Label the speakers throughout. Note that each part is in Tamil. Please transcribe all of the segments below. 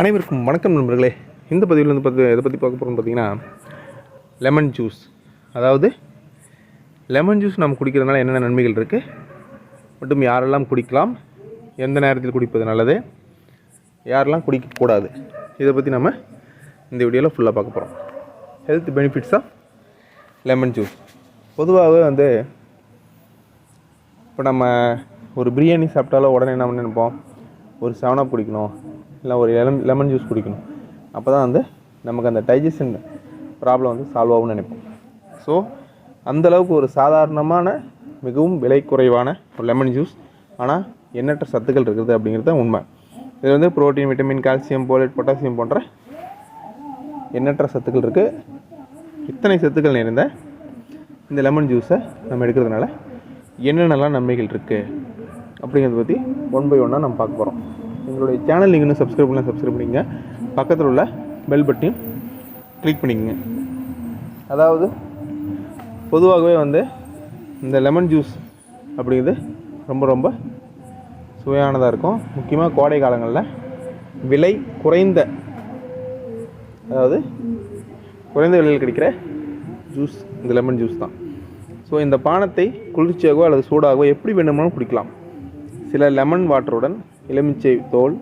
Speaker 1: அனைவருக்கும் வணக்கம் நண்பர்களே. இந்த பதிவில் வந்து பார்த்து எதை பற்றி பார்க்க போகிறோம்னு பார்த்தீங்கன்னா லெமன் ஜூஸ் அதாவது லெமன் ஜூஸ் நம்ம குடிக்கிறதுனால என்னென்ன நன்மைகள் இருக்குது மற்றும் யாரெல்லாம் குடிக்கலாம்? எந்த நேரத்தில் குடிப்பது நல்லது? யாரெல்லாம் குடிக்கக்கூடாது? இதை பற்றி நம்ம இந்த வீடியோவில் ஃபுல்லாக பார்க்க போகிறோம் health benefits of lemon juice பொதுவாகவே வந்து இப்போ நம்ம ஒரு பிரியாணி சாப்பிட்டாலும் உடனே என்ன பண்ணி நினைப்போம்? ஒரு செவனப் குடிக்கணும் இல்லை ஒரு லெமன் லெமன் ஜூஸ் குடிக்கணும். அப்போ தான் வந்து நமக்கு அந்த டைஜஷன் ப்ராப்ளம் வந்து சால்வ் ஆகும்னு நினைப்போம். ஸோ அந்தளவுக்கு ஒரு சாதாரணமான மிகவும் விலை குறைவான ஒரு லெமன் ஜூஸ் ஆனால் எண்ணற்ற சத்துக்கள் இருக்குது அப்படிங்கிறது தான் உண்மை. இது வந்து protein vitamin calcium folate potassium போன்ற எண்ணற்ற சத்துக்கள் இருக்குது இத்தனை சத்துக்கள் நிறைந்த இந்த லெமன் ஜூஸை நம்ம எடுக்கிறதுனால என்னென்னலாம் நன்மைகள் இருக்குது அப்படிங்கிறத பற்றி ஒன் பை ஒன்னாக நம்ம பார்க்க போகிறோம் எங்களுடைய சேனல் நீங்கள் இன்னும் சப்ஸ்கிரைப் பண்ணலாம் சப்ஸ்கிரைப் பண்ணிங்க பக்கத்தில் உள்ள பெல் பட்டையும் கிளிக் பண்ணிக்கங்க. அதாவது பொதுவாகவே வந்து இந்த லெமன் ஜூஸ் அப்படிங்கிறது ரொம்ப ரொம்ப சுவையானதாக இருக்கும். முக்கியமாக கோடை காலங்களில் விலை குறைந்த அதாவது குறைந்த விலையில் கிடைக்கிற ஜூஸ் இந்த லெமன் ஜூஸ் தான். ஸோ இந்த பானத்தை குளிர்ச்சியாகவோ அல்லது சூடாகவோ எப்படி வேணுமானாலும் குடிக்கலாம். சில லெமன் வாட்டருடன் எலுமிச்சை தோல்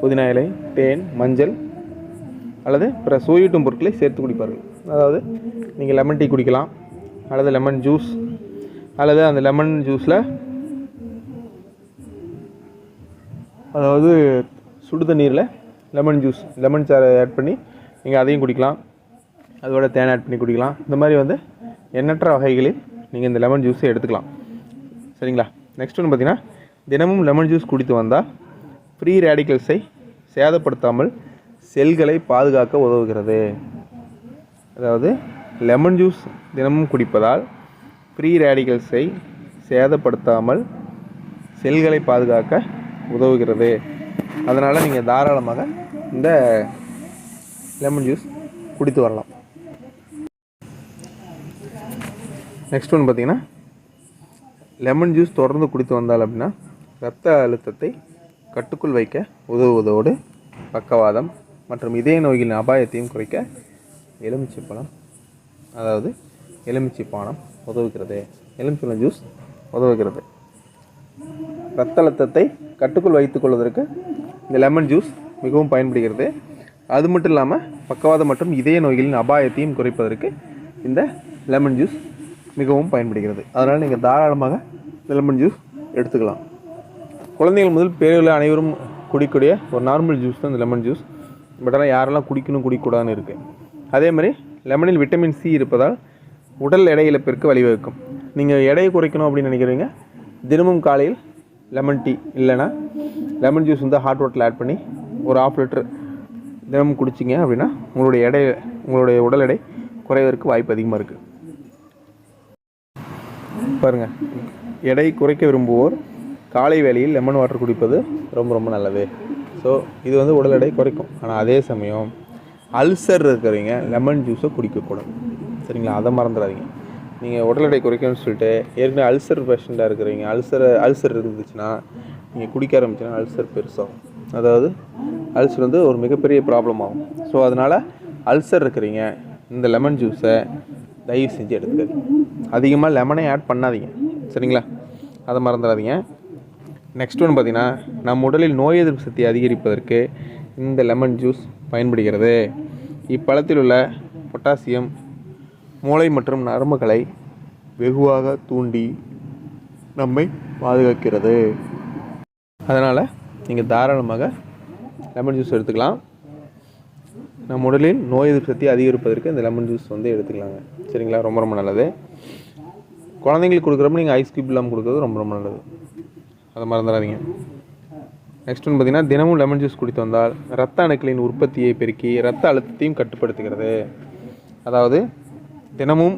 Speaker 1: புதினா இலை தேன் மஞ்சள் அல்லது பிற சுவையூட்டும் பொருட்களை சேர்த்து குடிப்பார்கள். அதாவது நீங்கள் லெமன் டீ குடிக்கலாம் அல்லது லெமன் ஜூஸ் அல்லது அந்த லெமன் ஜூஸில் அதாவது சுடு தண்ணீரில் லெமன் ஜூஸ் லெமன் சாரை ஆட் பண்ணி நீங்கள் அதையும் குடிக்கலாம். அதோட தேன் ஆட் பண்ணி குடிக்கலாம். இந்த மாதிரி வந்து எண்ணற்ற வகைகளில் நீங்கள் இந்த லெமன் ஜூஸை எடுத்துக்கலாம். சரிங்களா? நெக்ஸ்ட் ஒன்று பார்த்தீங்கன்னா தினமும் லெமன் ஜூஸ் குடித்து வந்தால் ஃப்ரீ ரேடிக்கல்ஸை சேதப்படுத்தாமல் செல்களை பாதுகாக்க உதவுகிறது. அதாவது லெமன் ஜூஸ் தினமும் குடிப்பதால் ஃப்ரீ ரேடிக்கல்ஸை சேதப்படுத்தாமல் செல்களை பாதுகாக்க உதவுகிறது. அதனால் நீங்கள் தாராளமாக இந்த லெமன் ஜூஸ் குடித்து வரலாம். நெக்ஸ்ட் ஒன்று பார்த்திங்கன்னா லெமன் ஜூஸ் தொடர்ந்து குடித்து வந்தால் அப்படின்னா ரத்த அழுத்தத்தை கட்டுக்குள் வைக்க உதவுவதோடு பக்கவாதம் மற்றும் இதய நோய்களின் அபாயத்தையும் குறைக்க எலுமிச்சை பழம் அதாவது எலுமிச்சை பானம் உதவுகிறது. எலுமிச்சை ஜூஸ் உதவுகிறது. இரத்த அழுத்தத்தை கட்டுக்குள் வைத்துக் கொள்வதற்கு இந்த லெமன் ஜூஸ் மிகவும் பயன்படுகிறது. அது மட்டும் இல்லாமல் பக்கவாதம் மற்றும் இதய நோய்களின் அபாயத்தையும் குறைப்பதற்கு இந்த லெமன் ஜூஸ் மிகவும் பயன்படுகிறது. அதனால் நீங்கள் தாராளமாக லெமன் ஜூஸ் எடுத்துக்கலாம். குழந்தைகள் முதல் பேரில் அனைவரும் குடிக்கக்கூடிய ஒரு நார்மல் ஜூஸ் தான் இந்த லெமன் ஜூஸ் பட் ஆனால் யாரெல்லாம் குடிக்கணும் குடிக்கக்கூடாதுன்னு இருக்குது அதே மாதிரி லெமனில் விட்டமின் சி இருப்பதால் உடல் எடை இழப்பிற்கு வழிவகுக்கும். நீங்கள் எடையை குறைக்கணும் அப்படின்னு நினைக்கிறீங்க தினமும் காலையில் லெமன் டீ இல்லைன்னா லெமன் ஜூஸ் வந்து ஹாட் வாட்டரில் ஆட் பண்ணி ஒரு ஆஃப் லிட்டர் தினமும் குடிச்சிங்க அப்படின்னா உங்களுடைய எடை உங்களுடைய உடல் எடை குறைவதற்கு வாய்ப்பு அதிகமாக இருக்குது பாருங்கள் எடை குறைக்க விரும்புவோர் காலை வேளையில் லெமன் வாட்டர் குடிப்பது ரொம்ப ரொம்ப நல்லது. ஸோ இது வந்து உடல் எடை குறைக்கும். ஆனால் அதே சமயம் அல்சர் இருக்கிறவங்க லெமன் ஜூஸை குடிக்கக்கூடாது. சரிங்களா? அதை மறந்துடாதீங்க. நீங்கள் உடல் எடை குறைக்கணும்னு சொல்லிட்டு ஏற்கனவே அல்சர் பேஷண்ட்டாக இருக்கிறவங்க அல்சர் அல்சர் இருந்துச்சுன்னா நீங்கள் குடிக்க ஆரம்பிச்சுன்னா அல்சர் பெருசாகும். அதாவது அல்சர் வந்து ஒரு மிகப்பெரிய ப்ராப்ளம் ஆகும். ஸோ அதனால் அல்சர் இருக்கிறீங்க இந்த லெமன் ஜூஸை தயவு செஞ்சு எடுத்துக்காதீங்க. அதிகமாக லெமனை ஆட் பண்ணாதீங்க. சரிங்களா? அதை மறந்துடாதீங்க. நெக்ஸ்ட் ஒன்று பார்த்தீங்கன்னா நம் உடலில் நோய் எதிர்ப்பு சக்தியை அதிகரிப்பதற்கு இந்த லெமன் ஜூஸ் பயன்படுகிறது. இப்பழத்தில் உள்ள பொட்டாசியம் மூளை மற்றும் நரம்புகளை வெகுவாக தூண்டி நம்மை பாதுகாக்கிறது. அதனால் நீங்கள் தாராளமாக லெமன் ஜூஸ் எடுத்துக்கலாம். நம் உடலில் நோய் எதிர்ப்பு சக்தி அதிகரிப்பதற்கு இந்த லெமன் ஜூஸ் வந்து எடுத்துக்கலாங்க. சரிங்களா? ரொம்ப ரொம்ப நல்லது. குழந்தைங்களுக்கு கொடுக்குறப்ப நீங்கள் ஐஸ் கியூப் இல்லாமல் கொடுக்குறது ரொம்ப ரொம்ப நல்லது. அதை மறந்துடாதீங்க. நெக்ஸ்ட் ஒன்று பார்த்தீங்கன்னா தினமும் லெமன் ஜூஸ் குடித்து வந்தால் ரத்த அணுக்களின் உற்பத்தியை பெருக்கி ரத்த அழுத்தத்தையும் கட்டுப்படுத்துகிறது. அதாவது தினமும்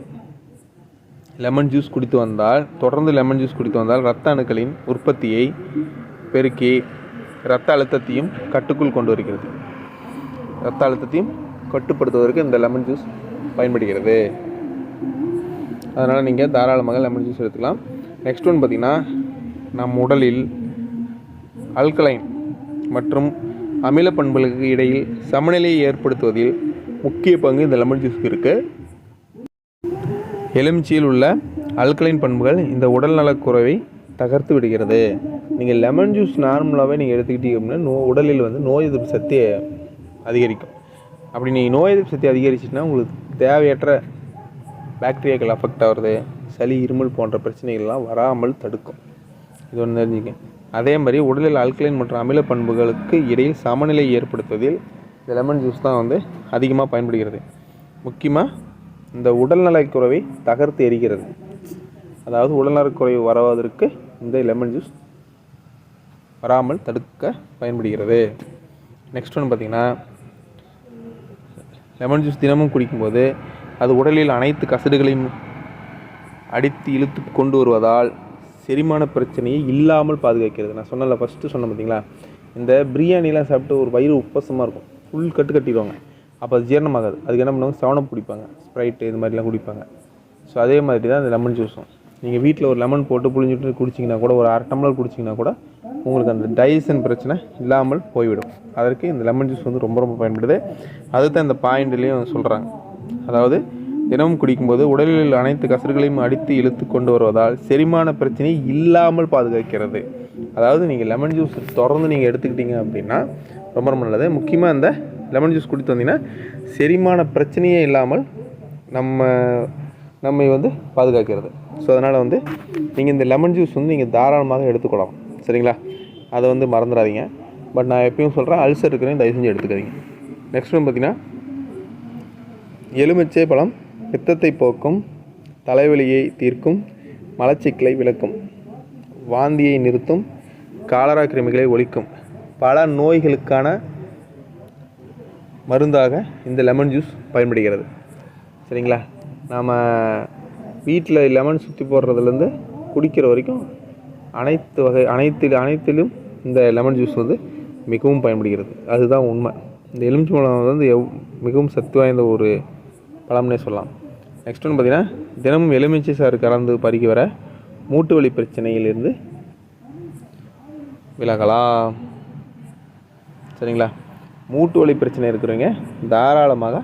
Speaker 1: லெமன் ஜூஸ் குடித்து வந்தால் தொடர்ந்து லெமன் ஜூஸ் குடித்து வந்தால் ரத்த அணுக்களின் உற்பத்தியை பெருக்கி ரத்த அழுத்தத்தையும் கட்டுக்குள் கொண்டு வருகிறது. ரத்த அழுத்தத்தையும் கட்டுப்படுத்துவதற்கு இந்த லெமன் ஜூஸ் பயன்படுகிறது. அதனால் நீங்கள் தாராளமாக லெமன் ஜூஸ் எடுத்துக்கலாம். நெக்ஸ்ட் ஒன் பார்த்திங்கன்னா நம் உடலில் அல்கலைன் மற்றும் அமில பண்புகளுக்கு இடையில் சமநிலையை ஏற்படுத்துவதில் முக்கிய பங்கு இந்த லெமன் ஜூஸ்க்கு இருக்குது எலுமிச்சியில் உள்ள அல்கலைன் பண்புகள் இந்த உடல்நலக்குறைவை தகர்த்து விடுகிறது. நீங்கள் லெமன் ஜூஸ் நார்மலாகவே நீங்கள் எடுத்துக்கிட்டீங்க அப்படின்னா நோ உடலில் வந்து நோய் எதிர்ப்பு சக்தி அதிகரிக்கும். அப்படி நீங்கள் நோய் எதிர்ப்பு சக்தி அதிகரிச்சுன்னா உங்களுக்கு தேவையற்ற பாக்டீரியாக்கள் அஃபெக்ட் ஆகிறது சளி இருமல் போன்ற பிரச்சனைகள்லாம் வராமல் தடுக்கும். இது ஒன்று தெரிஞ்சுக்க அதே மாதிரி உடலில் ஆல்கலைன் மற்றும் அமில பண்புகளுக்கு இடையில் சமநிலை ஏற்படுத்துவதில் இந்த லெமன் ஜூஸ் தான் வந்து அதிகமாக பயன்படுகிறது. முக்கியமாக இந்த உடல்நலக்குறைவை தகர்த்து எரிகிறது. அதாவது உடல்நலக்குறைவு வரவதற்கு இந்த லெமன் ஜூஸ் வராமல் தடுக்க பயன்படுகிறது. நெக்ஸ்ட் ஒன்று பார்த்திங்கன்னா லெமன் ஜூஸ் தினமும் குடிக்கும்போது அது உடலில் அனைத்து கசடுகளையும் அடித்து இழுத்து கொண்டு வருவதால் செரிமான பிரச்சனையை இல்லாமல் பாதுகாக்கிறது. நான் சொன்னல ஃபஸ்ட்டு சொன்னேன் பார்த்தீங்களா இந்த பிரியாணிலாம் சாப்பிட்டு ஒரு வயிறு உப்பசமாக இருக்கும். ஃபுல் கட்டு கட்டிடுவாங்க. அப்போ அது ஜீரணமாகாது. அதுக்கு என்ன பண்ணுவாங்க? சவனம் குடிப்பாங்க ஸ்ப்ரைட்டு இது மாதிரிலாம் குடிப்பாங்க. ஸோ அதே மாதிரி தான் இந்த லெமன் ஜூஸும் நீங்கள் வீட்டில் ஒரு லெமன் போட்டு புழிஞ்சுட்டு குடிச்சிங்கன்னா கூட ஒரு அரை டம்ளர் குடிச்சிங்கன்னா கூட உங்களுக்கு அந்த டைஜஷன் பிரச்சனை இல்லாமல் போய்விடும். அதற்கு இந்த லெமன் ஜூஸ் வந்து ரொம்ப ரொம்ப பயன்படுது. அதுதான் இந்த பாயிண்ட்லேயும் சொல்கிறாங்க அதாவது தினமும் குடிக்கும்போது உடலில் அனைத்து கசர்களையும் அடித்து இழுத்து கொண்டு வருவதால் செரிமான பிரச்சனை இல்லாமல் பாதுகாக்கிறது. அதாவது நீங்கள் லெமன் ஜூஸ் தொடர்ந்து நீங்கள் எடுத்துக்கிட்டீங்க அப்படின்னா ரொம்ப ரொம்ப நல்லது. முக்கியமாக இந்த லெமன் ஜூஸ் குடித்து வந்தீங்கன்னா செரிமான பிரச்சனையே இல்லாமல் நம்ம நம்மை வந்து பாதுகாக்கிறது. ஸோ அதனால் வந்து நீங்கள் இந்த லெமன் ஜூஸ் வந்து நீங்கள் தாராளமாக எடுத்துக்கொள்ளலாம். சரிங்களா? அதை வந்து மறந்துடாதீங்க பட் நான் எப்பயும் சொல்கிறேன் அல்சர் இருக்கிறேன் தயவு செஞ்சு எடுத்துக்காதீங்க. நெக்ஸ்ட் வந்து பார்த்தீங்கன்னா எலுமிச்சை பழம் பித்தத்தை போக்கும் தலைவலியை தீர்க்கும் மலச்சிக்கலை விளக்கும் வாந்தியை நிறுத்தும் காலரா கிருமிகளை ஒழிக்கும். பல நோய்களுக்கான மருந்தாக இந்த லெமன் ஜூஸ் பயன்படுகிறது. சரிங்களா? நாம் வீட்டில் லெமன் சுற்றி போடுறதுலேருந்து குடிக்கிற வரைக்கும் அனைத்து வகை அனைத்து அனைத்திலும் இந்த லெமன் ஜூஸ் வந்து மிகவும் பயன்படுகிறது. அதுதான் உண்மை. இந்த எலுமிச்சம்பழம் வந்து எவ் மிகவும் சத்து வாய்ந்த ஒரு பழம்னே சொல்லலாம். நெக்ஸ்ட் ஒன்று பார்த்தீங்கன்னா தினமும் எலுமிச்சை சாறு கலந்து பருகி வர மூட்டு வலி பிரச்சனையிலிருந்து விலகலாம். சரிங்களா? மூட்டு வலி பிரச்சனை இருக்கிறவங்க தாராளமாக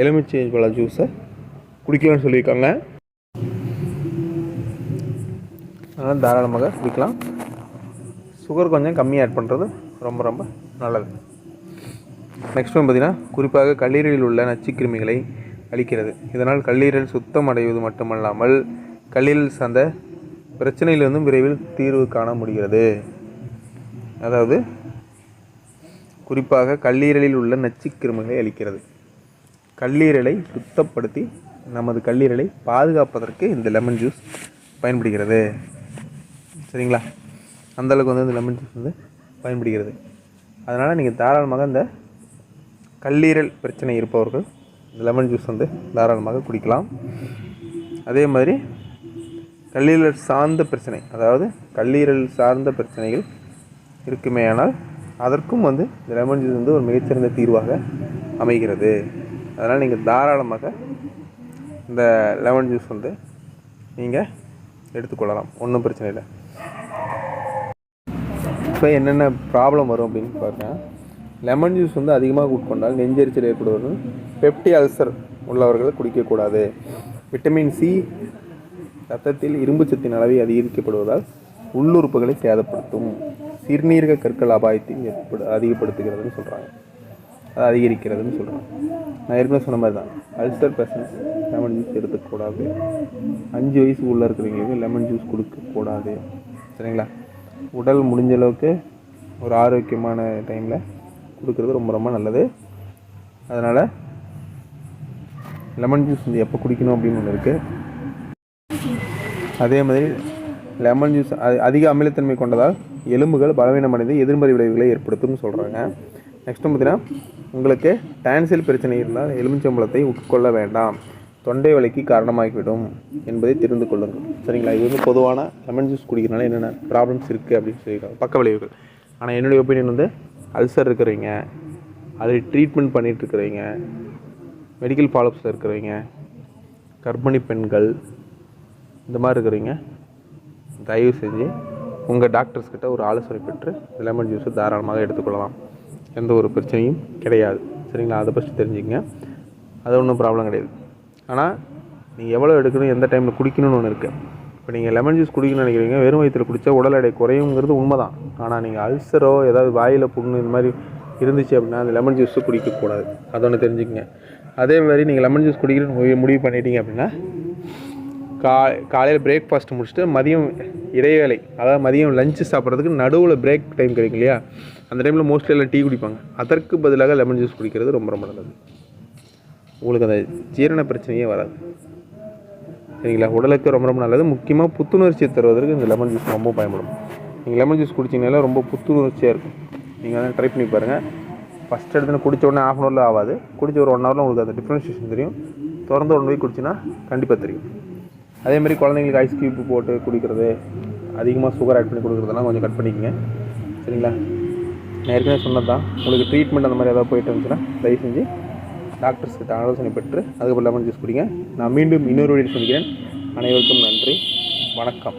Speaker 1: எலுமிச்சை பழ ஜூஸை குடிக்கலாம்னு சொல்லியிருக்காங்க. அதனால் தாராளமாக குடிக்கலாம். சுகர் கொஞ்சம் கம்மி ஆட் பண்ணுறது ரொம்ப ரொம்ப நல்லது. நெக்ஸ்ட் ஒன்று பார்த்தீங்கன்னா குறிப்பாக கல்லீரலில் உள்ள நச்சுக்கிருமிகளை அளிக்கிறது. இதனால் கல்லீரல் சுத்தம் அடைவது மட்டுமல்லாமல் கல்லீரல் சார்ந்த பிரச்சனையிலிருந்தும் விரைவில் தீர்வு காண முடிகிறது. அதாவது குறிப்பாக கல்லீரலில் உள்ள நச்சுக்கிருமிகளை அளிக்கிறது. கல்லீரலை சுத்தப்படுத்தி நமது கல்லீரலை பாதுகாப்பதற்கு இந்த லெமன் ஜூஸ் பயன்படுகிறது. சரிங்களா? அந்தளவுக்கு வந்து இந்த லெமன் ஜூஸ் வந்து பயன்படுகிறது. அதனால் நீங்கள் தாராளமாக இந்த கல்லீரல் பிரச்சனை இருப்பவர்கள் லெமன் ஜூஸ் வந்து தாராளமாக குடிக்கலாம். அதே மாதிரி கல்லீரல் சார்ந்த பிரச்சனை அதாவது கல்லீரல் சார்ந்த பிரச்சனைகள் இருக்குமே ஆனால் அதற்கும் வந்து இந்த லெமன் ஜூஸ் வந்து ஒரு மிகச்சிறந்த தீர்வாக அமைகிறது. அதனால் நீங்கள் தாராளமாக இந்த லெமன் ஜூஸ் வந்து நீங்கள் எடுத்துக்கொள்ளலாம். ஒன்றும் பிரச்சனை இல்லை. இப்போ என்னென்ன ப்ராப்ளம் வரும் அப்படின்னு பார்த்தீங்கன்னா லெமன் ஜூஸ் வந்து அதிகமாக உட்கொண்டால் நெஞ்செரிச்சல் ஏற்படுவது பெப்டி அல்சர் உள்ளவர்கள் குடிக்கக்கூடாது. விட்டமின் சி ரத்தத்தில் இரும்பு சத்தின் அளவை அதிகரிக்கப்படுவதால் உள்ளுறுப்புகளை சேதப்படுத்தும். சிறுநீரக கற்கள் அபாயத்தை ஏற்படு அதிகப்படுத்துகிறதுன்னு சொல்கிறாங்க அது அதிகரிக்கிறதுன்னு சொல்கிறாங்க நான் ஏற்கனவே சொன்ன மாதிரி தான் அல்சர் பேஷன்ஸ் லெமன் ஜூஸ் எடுத்துக்கூடாது அஞ்சு வயசு உள்ளே இருக்கிறவங்களுக்கு லெமன் ஜூஸ் கொடுக்கக்கூடாது. சரிங்களா? உடல் முடிஞ்ச அளவுக்கு ஒரு ஆரோக்கியமான டைமில் கொடுக்குறது ரொம்ப ரொம்ப நல்லது. அதனால் லெமன் ஜூஸ் வந்து எப்போ குடிக்கணும் அப்படின்னு ஒன்று இருக்குது அதே மாதிரி லெமன் ஜூஸ் அ- அதிக அமிலத்தன்மை கொண்டதால் எலும்புகள் பலவீனமடைந்து எதிர்மறை விளைவுகளை ஏற்படுத்தும்னு சொல்கிறாங்க நெக்ஸ்ட் பார்த்தீங்கன்னா உங்களுக்கு டான்சில் பிரச்சனை இருந்தால் எலுமிச்சம்பழத்தை உட்கொள்ள வேண்டாம். தொண்டை வலிக்கு காரணமாகிவிடும் என்பதை தெரிந்து கொள்ளுங்கள். சரிங்களா? இது வந்து பொதுவான லெமன் ஜூஸ் குடிக்கிறனால என்னென்ன ப்ராப்ளம்ஸ் இருக்குது அப்படின்னு சொல்லியிருக்காங்க. பக்க விளைவுகள். ஆனால் என்னுடைய ஒப்பீனியன் வந்து அல்சர் இருக்கிறவங்க அதை ட்ரீட்மெண்ட் பண்ணிகிட்ருக்குறீங்க மெடிக்கல் ஃபாலோப்ஸில் இருக்கிறீங்க கர்ப்பிணி பெண்கள் இந்த மாதிரி இருக்கிறீங்க தயவு செஞ்சு உங்கள் டாக்டர்ஸ்கிட்ட ஒரு ஆலோசனை பெற்று லெமன் ஜூஸை தாராளமாக எடுத்துக்கொள்ளலாம். எந்த ஒரு பிரச்சனையும் கிடையாது. சரிங்களா? அதை ஃபஸ்ட்டு தெரிஞ்சுக்கங்க. அது ஒன்றும் ப்ராப்ளம் கிடையாது. ஆனால் நீங்கள் எவ்வளோ எடுக்கணும் எந்த டைமில் குடிக்கணும்னு ஒன்று இருக்குது இப்போ நீங்கள் லெமன் ஜூஸ் குடிக்கணும்னு நினைக்கிறீங்க வெறும் வயிற்றில் குடித்தா உடல் எடை குறையுங்கிறது உண்மை தான் ஆனால் நீங்கள் அல்சரோ ஏதாவது வாயில் புண்ணு இந்த மாதிரி இருந்துச்சு அப்படின்னா அந்த லெமன் ஜூஸு குடிக்கக்கூடாது அது ஒன்று தெரிஞ்சுக்கங்க. அதே மாதிரி நீங்கள் லெமன் ஜூஸ் குடிக்கணும்னு முடிவு- முடிவு பண்ணிட்டீங்க அப்படின்னா கா காலையில் பிரேக்ஃபாஸ்ட் முடிச்சுட்டு மதியம் இடைவேளை அதாவது மதியம் லஞ்சு சாப்பிட்றதுக்கு நடுவில் பிரேக் டைம் கிடைக்கும் இல்லையா? அந்த டைமில் மோஸ்ட்லி எல்லாம் டீ குடிப்பாங்க. அதற்கு பதிலாக லெமன் ஜூஸ் குடிக்கிறது ரொம்ப ரொம்ப நல்லது. உங்களுக்கு அந்த ஜீரண பிரச்சனையே வராது. சரிங்களா? உடலுக்கு ரொம்ப ரொம்ப நல்லது. முக்கியமாக புத்துணர்ச்சி தருவதற்கு இந்த லெமன் ஜூஸ் ரொம்ப பயன்படும். நீங்கள் லெமன் ஜூஸ் குடிச்சிங்கனால ரொம்ப புத்துணர்ச்சியாக இருக்கும். நீங்கள் அதை ட்ரை பண்ணி பாருங்கள் ஃபஸ்ட் எடுத்துன்னு குடிச்ச உடனே ஆஃப் அன் ஹவரில் ஆகாது. குடிச்ச ஒரு ஒன் ஹவரில் உங்களுக்கு அந்த டிஃப்ரென்ஷியேஷன் தெரியும். திறந்து ஒன்று போய் குடிச்சின்னா கண்டிப்பாக தெரியும். அதே மாதிரி குழந்தைங்களுக்கு ஐஸ் கியூப் போட்டு குடிக்கிறது அதிகமாக சுகர் ஆட் பண்ணி கொடுக்குறதெல்லாம் கொஞ்சம் கட் பண்ணிக்கங்க. சரிங்களா? நான் ஏற்கனவே சொன்னது தான் உங்களுக்கு ட்ரீட்மெண்ட் அந்த மாதிரி ஏதாவது போயிட்டு இருந்துச்சுன்னா தயவு செஞ்சு டாக்டர்ஸ் கிட்ட ஆலோசனை பெற்று அதுக்கப்புறம் லெமன் ஜூஸ் குடிங்க. நான் மீண்டும் இன்னொரு வழியில் சந்திக்கிறேன். அனைவருக்கும் நன்றி. வணக்கம்.